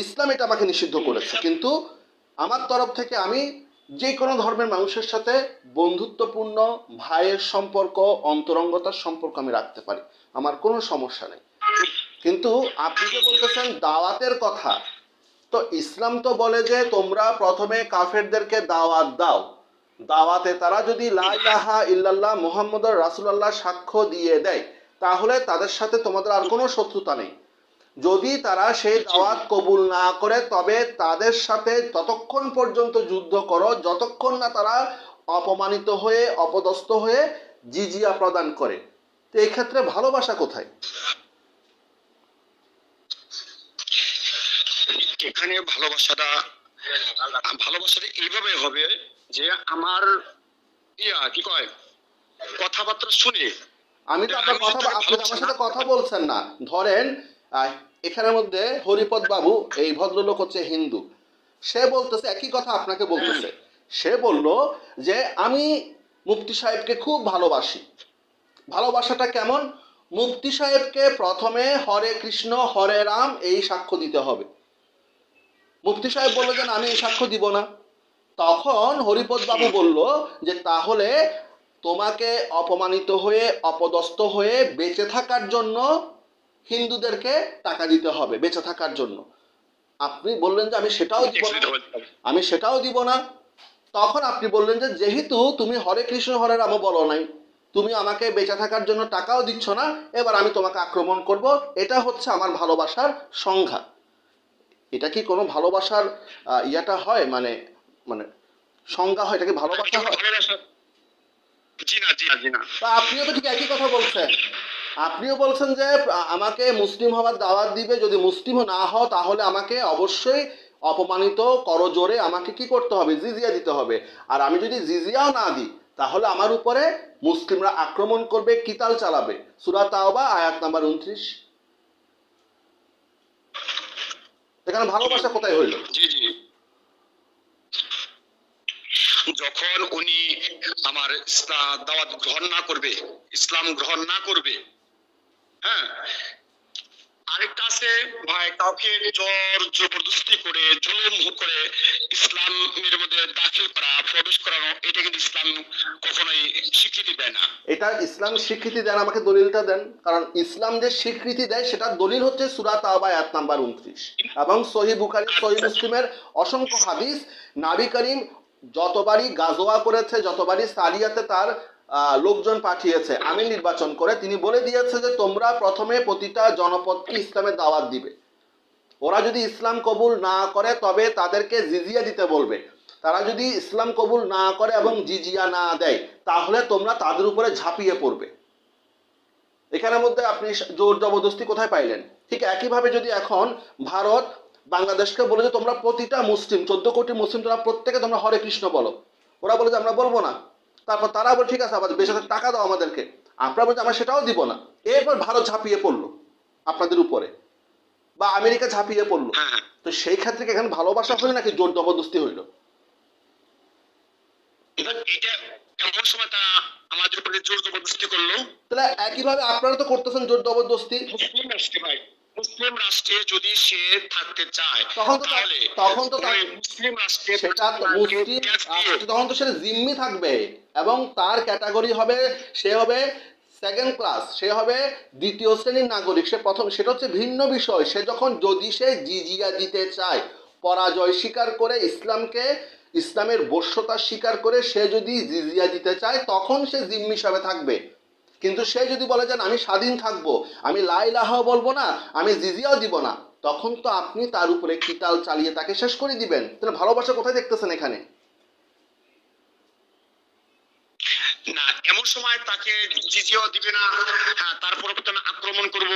ইসলাম এটা আমাকে নিষিদ্ধ করেছে। কিন্তু আমার তরফ থেকে আমি যে কোনো ধর্মের মানুষের সাথে বন্ধুত্বপূর্ণ ভাইয়ের সম্পর্ক, অন্তরঙ্গতার সম্পর্ক আমি রাখতে পারি। আমার কোনো সমস্যা নেই। কিন্তু আপনি যে বলতেছেন দাওয়াতের কথা, তো ইসলাম তো বলে যে তোমরা প্রথমে কাফেরদেরকে দাওয়াত দাও। দাওয়াতে তারা যদি লাহা ইল্লাল্লাহ মুহাম্মদুর রাসূলুল্লাহ সাক্ষ্য দিয়ে দেয়, তাহলে তাদের সাথে তোমাদের আর কোনো শত্রুতা নেই। যদি তারা সেই দাওয়াত কবুল না করে তবে তাদের সাথে ততক্ষণ পর্যন্ত যুদ্ধ করো যতক্ষণ না তারা অপমানিত হয়ে অপদস্থ হয়ে জিজিয়া প্রদান করে। তো এই ক্ষেত্রে ভালোবাসা কোথায়? এখানে ভালোবাসাটা ভালোবাসাটা এইভাবে হবে যে আমার ইয়া কি কয়? কথাবার্তা শুনে। আমি তো আপনার কথা আপনি আমার সাথে কথা বলছেন না। ধরেন এখানের মধ্যে হরিপদ বাবু, এই ভদ্রলোক হচ্ছে হিন্দু। সে বলতেছে, একই কথা আপনাকে বলতেছে। সে বলল যে, আমি মুফতি সাহেবকে খুব ভালোবাসি। ভালোবাসাটা কেমন? মুফতি সাহেবকে প্রথমে হরে কৃষ্ণ, হরে রাম এই সাক্ষ্য দিতে হবে। মুফতি সাহেব বলল যে আমি এই সাক্ষ্য দিব না। তখন হরিপদ বাবু বলল যে, তাহলে তোমাকে অপমানিত হয়ে, অপদস্থ হয়ে বেঁচে থাকার জন্য হিন্দুদেরকে টাকা দিতে হবে বেঁচে থাকার জন্য। আপনি বললেন যে আমি সেটাও দিব না। আমি সেটাও দিব না। তখন আপনি বললেন যে যেহেতু তুমি হরে কৃষ্ণ হরে রাম বলো নাই তুমি আমাকে বেঁচে থাকার জন্য টাকাও দিচ্ছ না এবার আমি তোমাকে আক্রমণ করব। এটা হচ্ছে আমার ভালোবাসার সংজ্ঞা এটা কি কোনো ভালোবাসার ইয়েটা হয়? মানে মানে সংজ্ঞা হয়? এটা কি ভালোবাসা হয়? জি না জি না জি না। তা আপনিও তো ঠিক একই কথা বলছেন। আপনিও বলছেন যে আমাকে মুসলিম হওয়ার দাওয়াত দিবে, যদি মুসলিম না হও, তাহলে আমাকে অবশ্যই অপমানিত করজোরে আমাকে কি করতে হবে? জিজিয়া দিতে হবে। আর আমি যদি জিজিয়াও না দিই, তাহলে আমার উপরে মুসলিমরা আক্রমণ করবে, কিতাল চালাবে। সুরা তাওবা, আয়াত নাম্বার উনত্রিশ। এখানে ভালোবাসা কোথায় হইল? জি জি। যখন উনি আমার দাওয়াত গ্রহণ না করবে, ইসলাম গ্রহণ না করবে হ্যাঁ। আরেকটা আছে, ভাই, কাউকে জোর জবরদস্তি করে, জুলুম করে ইসলামের মধ্যে দাখিল করা, প্রবেশ করানো, এটা কিন্তু ইসলাম কখনোই স্বীকৃতি দেয় না। এটা ইসলাম স্বীকৃতি দেন, আমাকে দলিলটা দেন। কারণ ইসলাম যে স্বীকৃতি দেয়, সেটা দলিল হচ্ছে সুরা তাওবা, আয়াত নাম্বার উনত্রিশ। এবং সহি বুখারি সহি মুসলিমের অসংখ্য হাদিস, নাবি করিম যতবারই গাজোয়া করেছে, যতবারই সারিয়াতে তার লোকজন পাঠিয়েছে। আমি নির্বাচন করে তিনি বলে দিয়েছে যে তোমরা প্রথমে প্রতিটা জনপদকে ইসলামের দাওয়াত দিবে। ওরা যদি ইসলাম কবুল না করে, তবে তাদেরকে জিজিয়া দিতে বলবে। তারা যদি ইসলাম কবুল না করে এবং জিজিয়া না দেয়, তাহলে তোমরা তাদের উপরে ঝাঁপিয়ে পড়বে। এখানের মধ্যে আপনি জোর জবরদস্তি কোথায় পাইলেন? ঠিক একইভাবে যদি এখন ভারত বাংলাদেশকে বলে যে তোমরা প্রতিটা মুসলিম, চোদ্দ কোটি মুসলিম, তোমরা প্রত্যেকে তোমরা হরে কৃষ্ণ বলো। ওরা বলে যে আমরা বলব না। তারপর তারা বলে ঠিক আছে আবার বেশি টাকা দাও আমাদেরকে। আপনারা বলছে আমরা সেটাও দিব না। এরপর ভারত ঝাঁপিয়ে পড়ল আপনাদের উপরে বা আমেরিকা ঝাঁপিয়ে পড়ল। হ্যাঁ হ্যাঁ। তো সেই ক্ষেত্রে কি এখানে ভালোবাসা হইল নাকি জোর জবরদস্তি হইল এটা এটা এমন সময় তারা আমাদের উপরে জোর জবরদস্তি করল? তাহলে একইভাবে আপনারা তো করতেছেন জোর জবরদস্তি। ভাই? মুসলিম রাষ্ট্রে যদি সে থাকতে চায় তখন তো তাহলে তখন তো মুসলিম রাষ্ট্রে সেটা তো মুসলিম তখন তো সেটা জিম্মি থাকবে এবং তার ক্যাটাগরি হবে সে হবে সেকেন্ড ক্লাস সে হবে দ্বিতীয় শ্রেণির নাগরিক সে প্রথম সেটা হচ্ছে ভিন্ন বিষয়। সে যখন যদি সে জিজিয়া দিতে চায় পরাজয় স্বীকার করে ইসলামকে ইসলামের বশ্যতা স্বীকার করে সে যদি জিজিয়া দিতে চায় তখন সে জিম্মি হিসাবে থাকবে। কিন্তু সে যদি বলে যে না, আমি স্বাধীন থাকব আমি লাইলাহ বলব না আমি জিজিয়াও দিব না তখন তো আপনি তার উপরে কিতাল চালিয়ে তাকে শেষ করে দিবেন। তাহলে ভালোবাসা কোথায় দেখতেছেন এখানে? না এমন সময় তাকে জিজিও দিবে না হ্যাঁ তার পরবর্তী আক্রমণ করব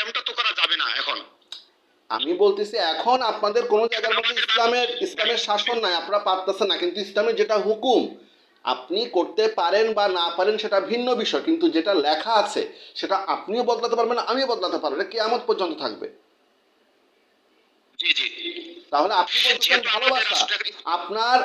এমনটা তো করা যাবে না এখন। আমি বলতেছি এখন আপনাদের কোনো জায়গার মধ্যে ইসলামের ইসলামের শাসন নাই আপনারা পারতেছেন না কিন্তু ইসলামের যেটা হুকুম আপনি করতে পারেন বা না পারেন সেটা ভিন্ন বিষয় কিন্তু যেটা লেখা আছে সেটা আপনিও বদলাতে পারবেন না আমিও বদলাতে পারব। এটা কেয়ামত পর্যন্ত থাকবে। জি জি। তাহলে আপনি বলছেন ভালোবাসা আপনার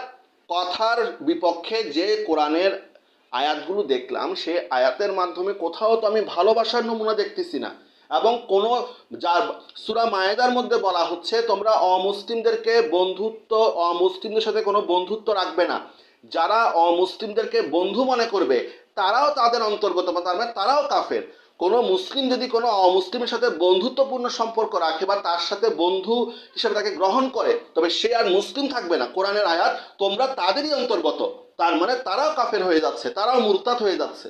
কথার বিপক্ষে যে কোরআনের আয়াতগুলো দেখলাম সে আয়াতের মাধ্যমে কোথাও তো আমি ভালোবাসার নমুনা দেখতেছি না। এবং কোনো যার সুরা মায়েদার মধ্যে বলা হচ্ছে তোমরা অমুসলিমদেরকে বন্ধুত্ব অমুসলিমদের সাথে কোনো বন্ধুত্ব রাখবে না। যারা অমুসলিমদেরকে বন্ধু মনে করবে তারাও তাদের অন্তর্গত তার মানে তারাও কাফের। কোনো মুসলিম যদি কোনো অমুসলিমের সাথে বন্ধুত্বপূর্ণ সম্পর্ক রাখে বা তার সাথে বন্ধু হিসেবে তাকে গ্রহণ করে তবে সে আর মুসলিম থাকবে না। কোরআনের আয়াত তোমরা তাদেরই অন্তর্গত। তার মানে তারাও কাফের হয়ে যাচ্ছে তারাও মুরতাদ হয়ে যাচ্ছে।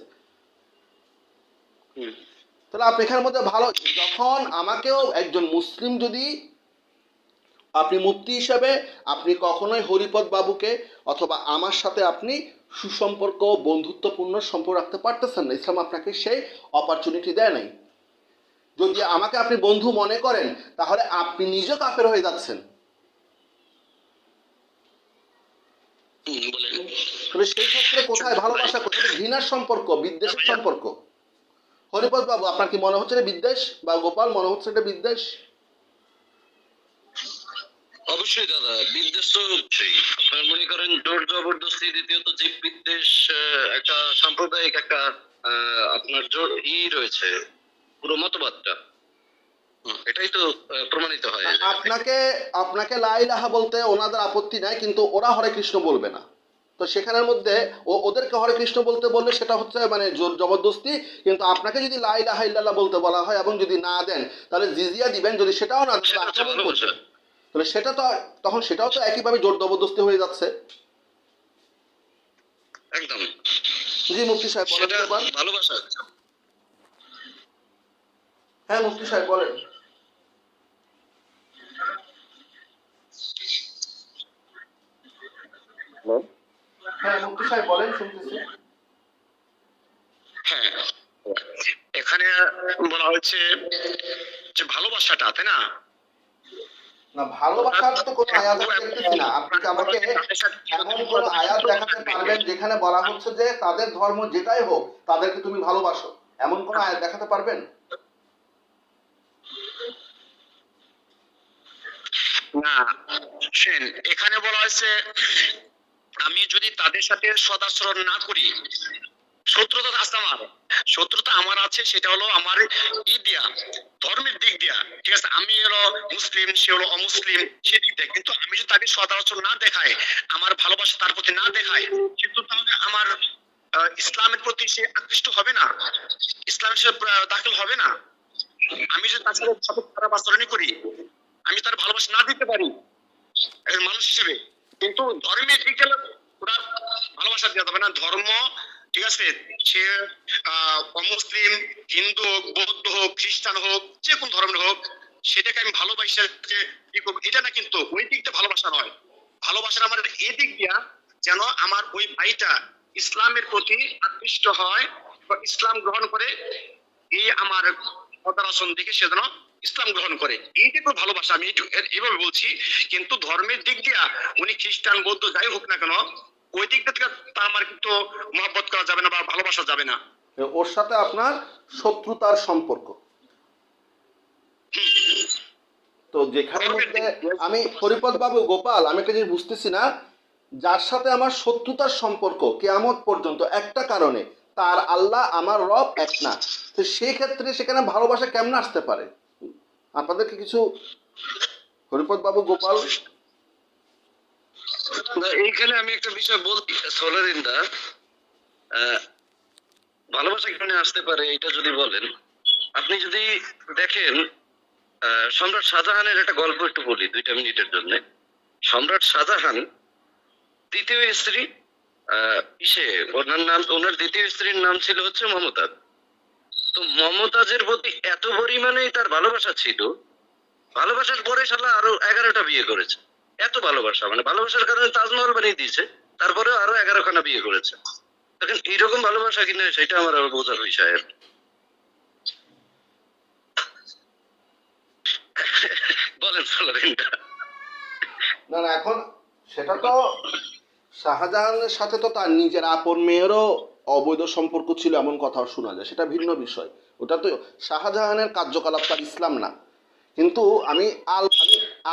তাহলে আপনি এখানের মধ্যে ভালো যখন আমাকেও একজন মুসলিম যদি আপনি মুক্তি হিসাবে আপনি কখনোই হরিপদ বাবুকে অথবা আমার সাথে আপনি সুসম্পর্ক ও বন্ধুত্বপূর্ণ সম্পর্ক রাখতে পারতেছেন না। ইসলাম আপনাকে সেই অপরচুনিটি দেয় নাই। যদি আমাকে আপনি বন্ধু মনে করেন তাহলে আপনি নিজেও কাফের হয়ে যাচ্ছেন। তবে সেই ক্ষেত্রে কোথায় ভালোবাসা কোথায় ঘৃণার সম্পর্ক বিদ্বেষের সম্পর্ক। হরিপদ বাবু আপনার কি মনে হচ্ছে এটা বিদ্বেষ? বা গোপাল মনে হচ্ছে এটা বিদ্বেষ? অবশ্যই দাদা বিদ্বেষ তো হচ্ছেই। আপনার মনে করেন জোর জবরদস্তি দ্বিতীয়ত যে বিদ্বেষ একটা সাম্প্রদায়িক একটা আপনার জোর ই রয়েছে পুরো মতবাদটা এটাই তো প্রমাণিত হয়। আপনাকে আপনাকে লাইলাহা বলতে ওনাদের আপত্তি নাই কিন্তু ওরা হরে কৃষ্ণ বলবে না। তো সেখানের মধ্যে ও ওদেরকে হরে কৃষ্ণ বলতে বললে সেটা হচ্ছে মানে জোর জবরদস্তি কিন্তু আপনাকে যদি লাইলাহা ইল্লাল্লাহ বলতে বলা হয় এবং যদি না দেন তাহলে জিজিয়া দিবেন যদি সেটাও না দেন, তাহলে সেটা তো তখন সেটাও তো একইভাবে জোর জবরদস্তি হয়ে যাচ্ছে। একদম। জি মুফতি সাহেব বলেন ভালোবাসা হ্যাঁ মুফতি সাহেব বলেন। হ্যাঁ মুফতি সাহেব বলেন শুনতেছি। হ্যাঁ। এখানে বলা হয়েছে যে ভালোবাসাটা তাই না? এমন কোন আয়াত দেখাতে পারবেন যেখানে বলা হচ্ছে যে তাদের ধর্ম যেটাই হোক, তাদেরকে তুমি ভালোবাসো? এমন আয়াত দেখাতে পারবেন? না এখানে বলা হয়েছে, আমি যদি তাদের সাথে সদাচরণ না করি শত্রুতা আছে আমার। শত্রুতা আমার আছে, সেটা হলো আমার ই দিয়া, ধর্মের দিক দিয়া। ঠিক আছে, আমি হলো মুসলিম, সে হলো অমুসলিম, সে দিক দিয়ে। কিন্তু আমি যদি তাকে সদাচরণ না দেখাই, আমার ভালোবাসা তার প্রতি না দেখাই, কিন্তু তাহলে আমার ইসলামের প্রতি সে আকৃষ্ট হবে না? ইসলামের সে দাখিল হবে না? আমি যদি তার সাথে খারাপ আচরণই করি, আমি তার ভালোবাসা না দিতে পারি মানুষ হিসেবে, কিন্তু ধর্মের দিক ভালোবাসা দেওয়া যাবে না। ধর্ম ঠিক আছে? সে অমুসলিম, হিন্দু হোক, বৌদ্ধ হোক, খ্রিস্টান হোক, যে কোন ধর্মের হোক, সেটাকে আমি ভালোবাসা এটা না কিন্তু ওই দিকটা ভালোবাসা নয়। ভালোবাসার আমার এই দিক দিয়া যেন আমার ওই ভাইটা ইসলামের প্রতি আকৃষ্ট হয় বা ইসলাম গ্রহণ করে, এই আমার পদারসন দেখে সে যেন ইসলাম গ্রহণ করে। এইটা তো ভালোবাসা আমি এইভাবে বলছি। কিন্তু ধর্মের দিক দিয়া উনি খ্রিস্টান, বৌদ্ধ যাই হোক না কেন ওই দিক থেকে আমার কিন্তু মহব্বত করা যাবে না বা ভালোবাসা যাবে না। ওর সাথে আপনার শত্রুতার সম্পর্ক। তো যেখানে মধ্যে আমি হরিপদ বাবু গোপাল আমি একটা জিনিস বুঝতেছি না যার সাথে আমার শত্রুতার সম্পর্ক কেয়ামত পর্যন্ত একটা কারণে তার আল্লাহ আমার রব এক না। তো সেই ক্ষেত্রে সেখানে ভালোবাসা কেমন আসতে পারে? আপনাদেরকে কিছু হরিপদ বাবু গোপাল এইখানে আমি একটা বিষয় সোলারিন্দা ভালোবাসা কেমনে আসতে পারে এটা যদি বলেন? আপনি যদি দেখেন সম্রাট শাহজাহানের একটা গল্প একটু বলি দুইটা মিনিটের জন্য। সম্রাট শাহজাহান দ্বিতীয় স্ত্রী ইসে, ওনার নাম, ওনার দ্বিতীয় স্ত্রীর নাম ছিল হচ্ছে মমতাজ। তো মমতাজের প্রতি এত পরিমাণেই তার ভালোবাসা ছিল, ভালোবাসার পরে শালা আরও এগারোটা বিয়ে করেছে। এত ভালোবাসা মানে ভালোবাসার কারণে তাজমহল বানিয়ে দিয়েছে, তারপরে আরও এগারো খানা বিয়ে করেছে। দেখেন এইরকম ভালোবাসা কিনা সেটা আমার বোঝার বিষয় আর বলেন না না, এখন সেটা তো শাহজাহানের সাথে তো তার নিজের আপন মেয়েরও অবৈধ সম্পর্ক ছিল এমন কথাও শোনা যায়, সেটা ভিন্ন বিষয়। ওটা তো শাহজাহানের কার্যকলাপ তার ইসলাম না। কিন্তু আমি আল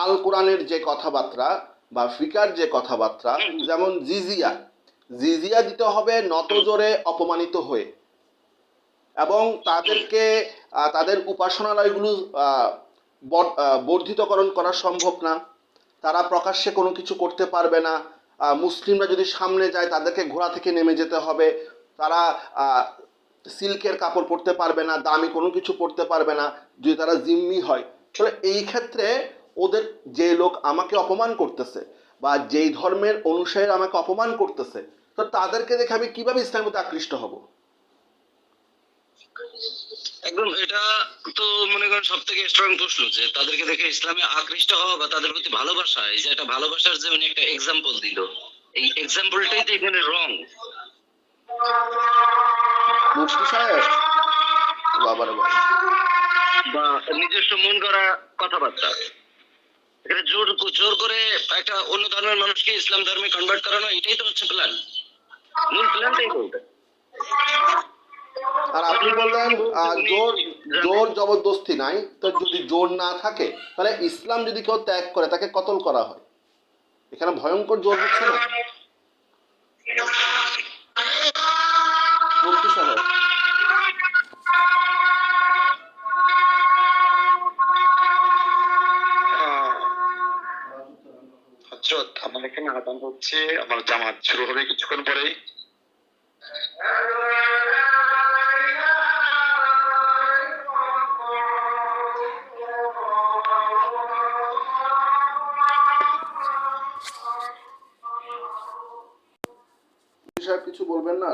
আল কোরআনের যে কথাবার্তা বা ফিকার যে কথাবার্তা, যেমন জিজিয়া। জিজিয়া দিতে হবে নতজোরে অপমানিত হয়ে। এবং তাদেরকে তাদের উপাসনালয়গুলো বর্ধিতকরণ করা সম্ভব না। তারা প্রকাশ্যে কোনো কিছু করতে পারবে না। মুসলিমরা যদি সামনে যায়, তাদেরকে ঘোড়া থেকে নেমে যেতে হবে। তারা সিল্কের কাপড় পরতে পারবে না, দামি কোনো কিছু পরতে পারবে না। যদি তারা জিম্মি হয়, তাহলে এই ক্ষেত্রে ওদের যে লোক আমাকে অপমান করতেছে বা যেই ধর্মের অনুসারীরা আমাকে অপমান করতেছে তো তাদেরকে দেখে আমি কীভাবে ইসলামের প্রতি আকৃষ্ট হব? একদম এটা তো মনে করেন সব থেকে স্ট্রং প্রশ্ন যে তাদেরকে দেখে ইসলামে আকৃষ্ট হওয়া বা তাদের প্রতি ভালোবাসা এই যে একটা ভালোবাসার যে উনি একটা এক্সাম্পল দিল এই এক্সাম্পলটাই তো এখানে রং মুফতি সাহেব বাবারে বাবা বা নিজস্ব মন করা কথাবার্তা। এখানে জোর জোর করে একটা অন্য ধর্মের মানুষকে ইসলাম ধর্মে কনভার্ট করানো এটাই তো হচ্ছে প্ল্যান মূল প্ল্যানটাই আর আপনি বললেন জোর জোর জবরদস্তি নাই তো যদি জোর না থাকে তাহলে ইসলাম যদি কেউ ত্যাগ করে তাকে কতল করা হয়? এখানে ভয়ঙ্কর জোর হচ্ছে না? হজরত, আমার এখানে আদান হচ্ছে, আমার জামাত শুরু হবে কিছুক্ষণ পরেই। বিষয়ে কিছু বলবেন না